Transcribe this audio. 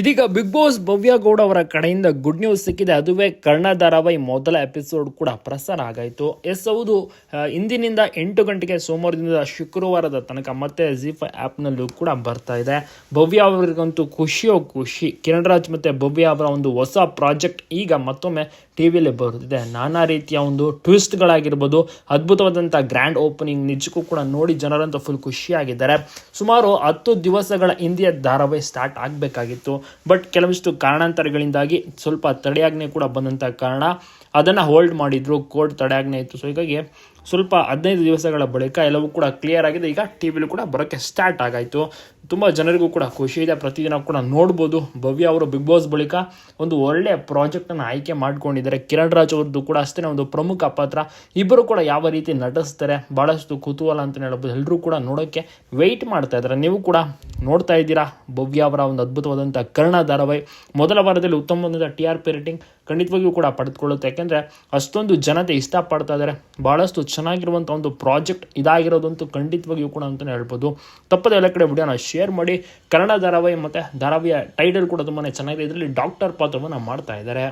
ಇದೀಗ big boss ಭವ್ಯ ಗೌಡ ಅವರ ಕಡೆಯಿಂದ ಗುಡ್ ನ್ಯೂಸ್ ಸಿಕ್ಕಿದೆ. ಅದುವೇ ಕರ್ಣ ಧಾರಾವಾಹಿ ಮೊದಲ ಎಪಿಸೋಡ್ ಕೂಡ ಪ್ರಸಾರ ಆಗಾಯಿತು. ಎಸ್ ಹೌದು ಇಂದಿನಿಂದ ಎಂಟು ಗಂಟೆಗೆ ಸೋಮವಾರದಿಂದ ಶುಕ್ರವಾರದ ತನಕ ಮತ್ತೆ ಜಿ ಫೈ ಆ್ಯಪ್ನಲ್ಲೂ ಕೂಡ ಬರ್ತಾ ಇದೆ. ಭವ್ಯ ಅವರಿಗಂತೂ ಖುಷಿಯೋ ಖುಷಿ. ಕಿರಣ್ ರಾಜ್ ಮತ್ತು ಭವ್ಯ ಅವರ ಒಂದು ಹೊಸ ಪ್ರಾಜೆಕ್ಟ್ ಈಗ ಮತ್ತೊಮ್ಮೆ ಟಿ ವಿಯಲ್ಲಿ ಬರುತ್ತಿದೆ. ನಾನಾ ರೀತಿಯ ಒಂದು ಟ್ವಿಸ್ಟ್ಗಳಾಗಿರ್ಬೋದು ಅದ್ಭುತವಾದಂಥ ಗ್ರ್ಯಾಂಡ್ ಓಪನಿಂಗ್ ನಿಜಕ್ಕೂ ಕೂಡ ನೋಡಿ ಜನರಂತೂ ಫುಲ್ ಖುಷಿಯಾಗಿದ್ದಾರೆ. ಸುಮಾರು ಹತ್ತು ದಿವಸಗಳ ಹಿಂದಿಯ ಧಾರಾವಾಹಿ ಸ್ಟಾರ್ಟ್ ಆಗಬೇಕಾಗಿತ್ತು. ಬಟ್ ಕೆಲವಿಷ್ಟು ಕಾರಣಾಂತರಗಳಿಂದಾಗಿ ಸ್ವಲ್ಪ ತಡೆಯಾಜ್ಞೆ ಕೂಡ ಬಂದಂಥ ಕಾರಣ ಅದನ್ನು ಹೋಲ್ಡ್ ಮಾಡಿದ್ರು ಕೋರ್ಟ್ ತಡೆಯಾಜ್ಞೆ ಇತ್ತು. ಸೊ ಹೀಗಾಗಿ ಸ್ವಲ್ಪ ಹದಿನೈದು ದಿವಸಗಳ ಬಳಿಕ ಎಲ್ಲವೂ ಕೂಡ ಕ್ಲಿಯರ್ ಆಗಿದೆ. ಈಗ ಟಿ ವಿಲಿ ಕೂಡ ಬರೋಕ್ಕೆ ಸ್ಟಾರ್ಟ್ ಆಗಾಯಿತು. ತುಂಬ ಜನರಿಗೂ ಕೂಡ ಖುಷಿ ಇದೆ. ಪ್ರತಿದಿನ ಕೂಡ ನೋಡ್ಬೋದು. ಭವ್ಯ ಅವರು ಬಿಗ್ ಬಾಸ್ ಬಳಿಕ ಒಂದು ಒಳ್ಳೆಯ ಪ್ರಾಜೆಕ್ಟನ್ನು ಆಯ್ಕೆ ಮಾಡ್ಕೊಂಡಿದ್ದಾರೆ. ಕಿರಣ್ ರಾಜ್ ಅವ್ರದ್ದು ಕೂಡ ಅಷ್ಟೇ ಒಂದು ಪ್ರಮುಖ ಪಾತ್ರ. ಇಬ್ಬರು ಕೂಡ ಯಾವ ರೀತಿ ನಟಿಸ್ತಾರೆ ಭಾಳಷ್ಟು ಕುತೂಹಲ ಅಂತ ಹೇಳ್ಬೋದು. ಎಲ್ಲರೂ ಕೂಡ ನೋಡೋಕ್ಕೆ ವೆಯ್ಟ್ ಮಾಡ್ತಾ ಇದ್ದಾರೆ. ನೀವು ಕೂಡ ನೋಡ್ತಾ ಇದ್ದೀರಾ ಭವ್ಯ ಅವರ ಒಂದು ಅದ್ಭುತವಾದಂಥ ಕರ್ಣ ಧಾರಾವಾಹಿ? ಮೊದಲ ವಾರದಲ್ಲಿ ಉತ್ತಮವಾದಂಥ ಟಿ ಆರ್ ಪಿ ರೇಟಿಂಗ್ ಖಂಡಿತವಾಗಿಯೂ ಕೂಡ ಪಡೆದುಕೊಳ್ಳುತ್ತೆ. ಯಾಕೆಂದರೆ ಅಷ್ಟೊಂದು ಜನತೆ ಇಷ್ಟಪಡ್ತಾ ಇದ್ದಾರೆ. ಭಾಳಷ್ಟು ಚೆನ್ನಾಗಿರುವಂಥ ಒಂದು ಪ್ರಾಜೆಕ್ಟ್ ಇದಾಗಿರೋದಂತೂ ಖಂಡಿತವಾಗಿಯೂ ಕೂಡ ಅಂತಲೇ ಹೇಳ್ಬೋದು. ತಪ್ಪದೆ ಎಲ್ಲ ಕಡೆ ವಿಡಿಯೋನ ಶೇರ್ ಮಾಡಿ. ಕನ್ನಡ ಧಾರಾವಾಹಿ ಮತ್ತು ಧಾರಾವಾಹಿಯ ಟೈಟಲ್ ಕೂಡ ತುಂಬಾ ಚೆನ್ನಾಗಿದೆ. ಇದರಲ್ಲಿ ಡಾಕ್ಟರ್ ಪಾತ್ರವನ್ನು ಮಾಡ್ತಾ ಇದ್ದಾರೆ.